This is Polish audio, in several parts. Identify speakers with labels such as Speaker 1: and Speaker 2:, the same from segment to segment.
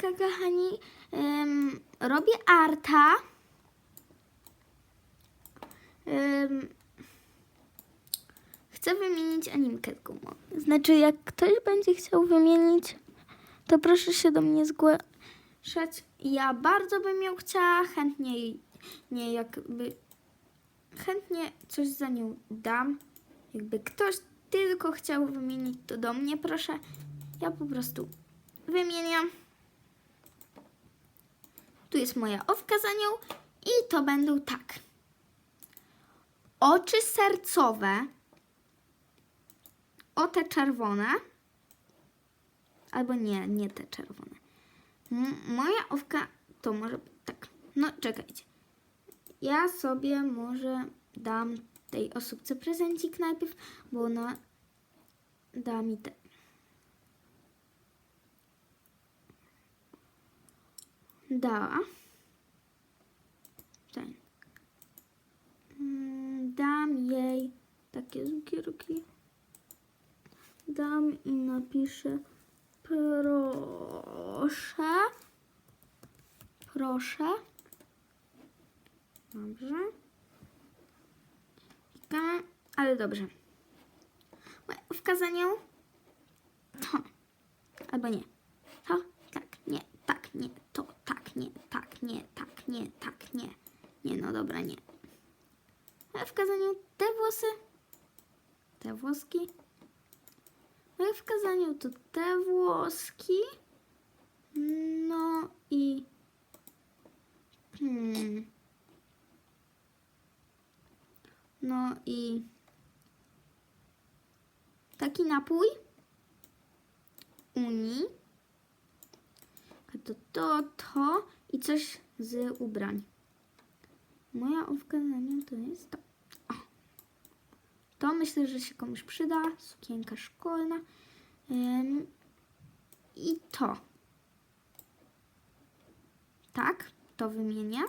Speaker 1: Hejka, kochani. Ym, robię arta. Ym, chcę wymienić animkę z gumą. Znaczy, jak ktoś będzie chciał wymienić, to proszę się do mnie zgłaszać. Ja bardzo bym ją chciała, chętnie nie jakby, chętnie coś za nią dam. Jakby ktoś tylko chciał wymienić, to do mnie proszę. Ja po prostu wymieniam. Tu jest moja owka za nią i to będą tak. Oczy sercowe. O te czerwone. Albo nie, nie te czerwone. Moja owka to może być tak. No czekajcie. Ja sobie może dam tej osobce prezencik najpierw, bo ona da mi te. Dała. Ten. Mm, Dam jej takie cukierki. Dam i napiszę proszę. Proszę. Dobrze. Ale dobrze. Moje Wkazaniu. To. Albo nie. To, tak, nie, tak, nie, to, tak, nie, tak, nie, tak, nie, tak, nie. Nie, no dobra, nie. Moje wkazaniu te włosy, te włoski. Moje wkazaniu to te włoski. No i... Hmm. No i taki napój Unii. To, to, to i coś z ubrań. Moja owka na nią to jest to. O. To myślę, że się komuś przyda. Sukienka szkolna. Ym, I to. Tak, to wymienię.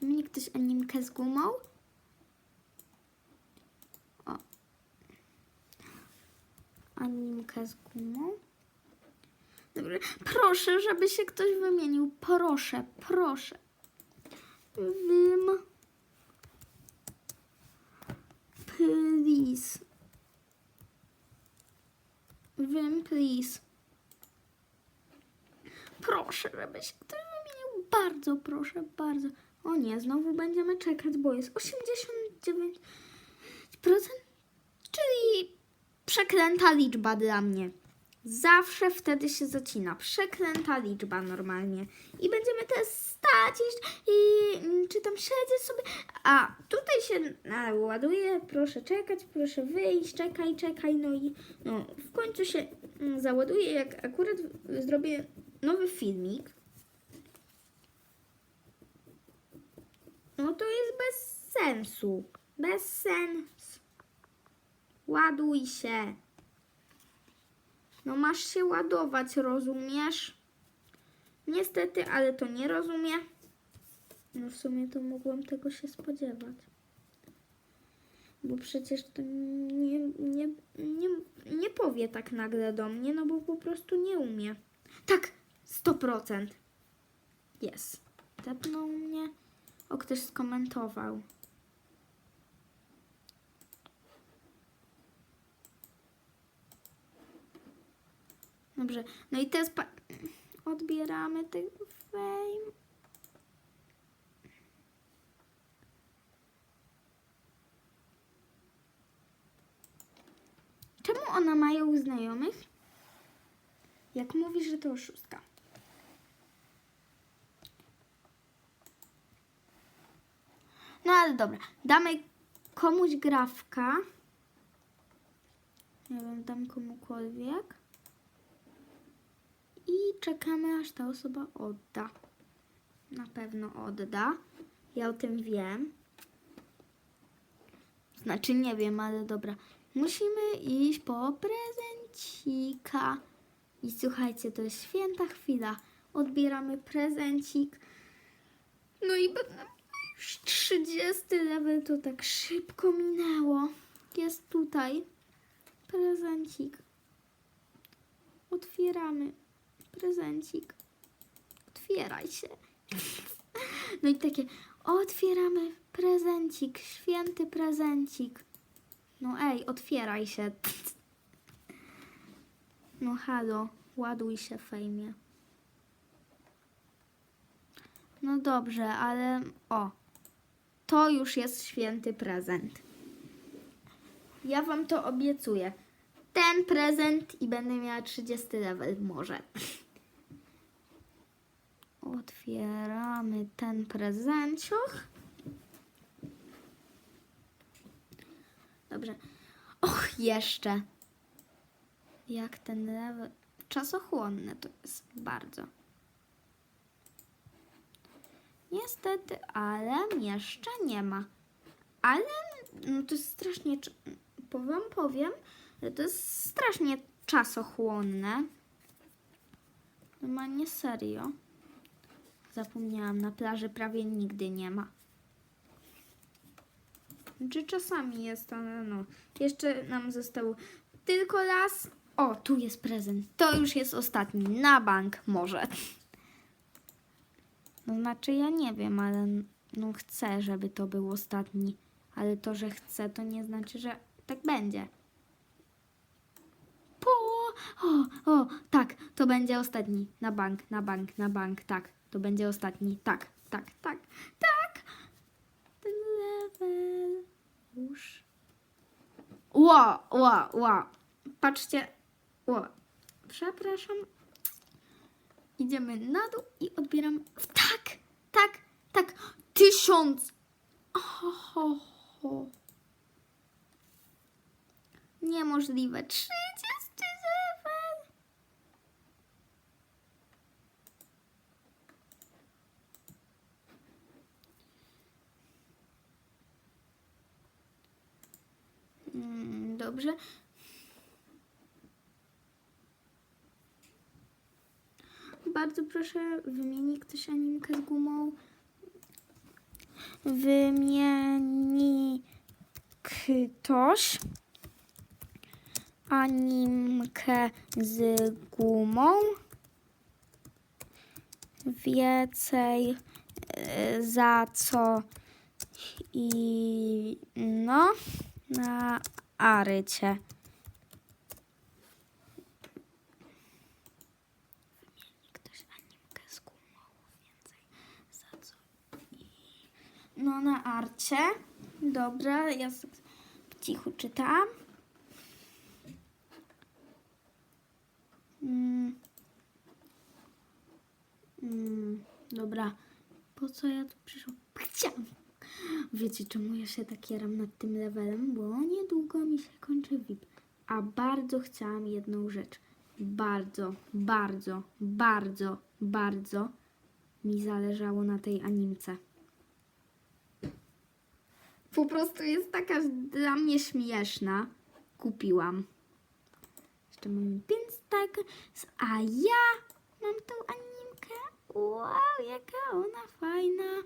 Speaker 1: Wymieni ktoś animkę z gumą. O. Animkę z gumą. Proszę, żeby się ktoś wymienił. Proszę, proszę. Wym. Please. Wym, please. Proszę, żeby się ktoś wymienił. Bardzo proszę, bardzo. O nie, znowu będziemy czekać, bo jest 89%, czyli przeklęta liczba dla mnie. Zawsze wtedy się zacina. Przeklęta liczba normalnie. I będziemy teraz stać i, i mm, czy tam siedzieć sobie. A tutaj się a, ładuje. Proszę czekać, proszę wyjść, czekaj, czekaj. No i no, w końcu się mm, załaduje, jak akurat zrobię nowy filmik. No to jest bez sensu. Bez sens. Ładuj się. No masz się ładować, rozumiesz? Niestety, ale to nie rozumie. No w sumie to mogłam tego się spodziewać. Bo przecież to nie, nie, nie, nie powie tak nagle do mnie, no bo po prostu nie umie. Tak, 100%. Jest. Tepnął mnie. O, ktoś skomentował. Dobrze, no i teraz odbieramy tego fame. Czemu ona ma ją znajomych? Jak mówi, że to oszustka. No ale dobra, damy komuś grawka. Nie wiem, dam komukolwiek. I czekamy, aż ta osoba odda. Na pewno odda. Ja o tym wiem. Znaczy nie wiem, ale dobra. Musimy iść po prezencika. I słuchajcie, to jest święta chwila. Odbieramy prezencik. No i już 30 level to tak szybko minęło. Jest tutaj prezencik. Otwieramy. Prezencik. Otwieraj się. No i takie, otwieramy prezencik, święty prezencik. No ej, otwieraj się. No halo, ładuj się fejmie. No dobrze, ale o, to już jest święty prezent. Ja wam to obiecuję. Ten prezent i będę miała 30 level może. Otwieramy ten prezencioch. Dobrze. Och, jeszcze. Jak ten level... Czasochłonne to jest bardzo. Niestety, ale jeszcze nie ma. Ale no to jest strasznie... Powiem, powiem, że to jest strasznie czasochłonne. Normalnie serio. Zapomniałam, na plaży prawie nigdy nie ma. Czy czasami jest, ale no. Jeszcze nam został tylko raz. O, tu jest prezent. To już jest ostatni. Na bank może. No znaczy ja nie wiem, ale no chcę, żeby to był ostatni. Ale to, że chcę, to nie znaczy, że tak będzie. Po, o, o, tak, to będzie ostatni. Na bank, na bank, na bank, tak. To będzie ostatni. Tak, tak, tak, tak. Ten level. Już. Ło, ło, ło. Patrzcie. Ło. Przepraszam. Idziemy na dół i odbieram. Tak, tak, tak. Tysiąc. Ho. Niemożliwe. Trzydziesty level. Mm, Dobrze. Bardzo proszę, wymieni ktoś animkę z gumą. Wymieni ktoś animkę z gumą. Więcej e, za co i no na i no na arcie. Dobra, ja sobie cicho czytam. Mm. Mm, dobra. Po co ja tu przyszłam? Chciałam. Wiecie, czemu ja się tak jaram nad tym levelem? Bo niedługo mi się kończy VIP. A bardzo chciałam jedną rzecz. Bardzo, bardzo, bardzo, bardzo mi zależało na tej animce. Po prostu jest taka dla mnie śmieszna. Kupiłam. Jeszcze mam pięć tak, a ja mam tą animkę. Wow, jaka ona fajna.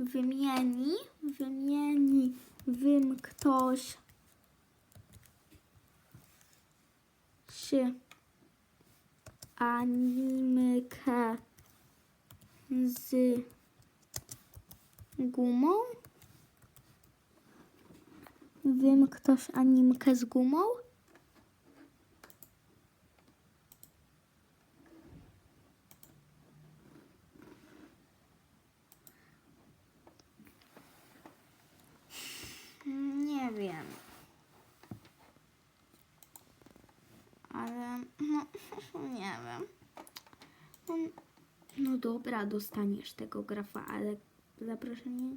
Speaker 1: Wymieni, wymieni, wym ktoś się animkę z gumą. Wiem ktoś animkę z gumą? Nie wiem. Ale no, nie wiem. No, no dobra, dostaniesz tego grafa, ale zaproszenie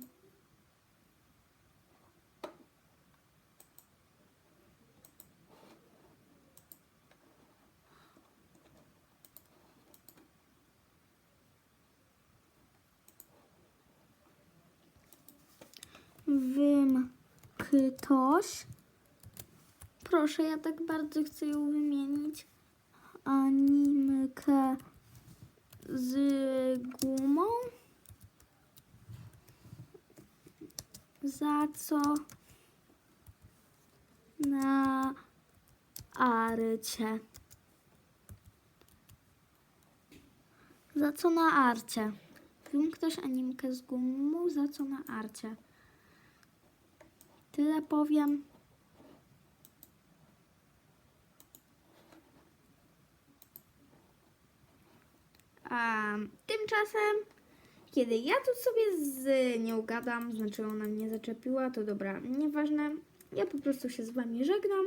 Speaker 1: Wym ktoś. Proszę, ja tak bardzo chcę ją wymienić. Animkę z gumą. Za co? Na Arycie? Za co na arcie? Film ktoś animkę z gumu, za co na arcie? Tyle powiem. A tymczasem, kiedy ja tu sobie z nią gadam, znaczy ona mnie zaczepiła, to dobra, nieważne. Ja po prostu się z wami żegnam.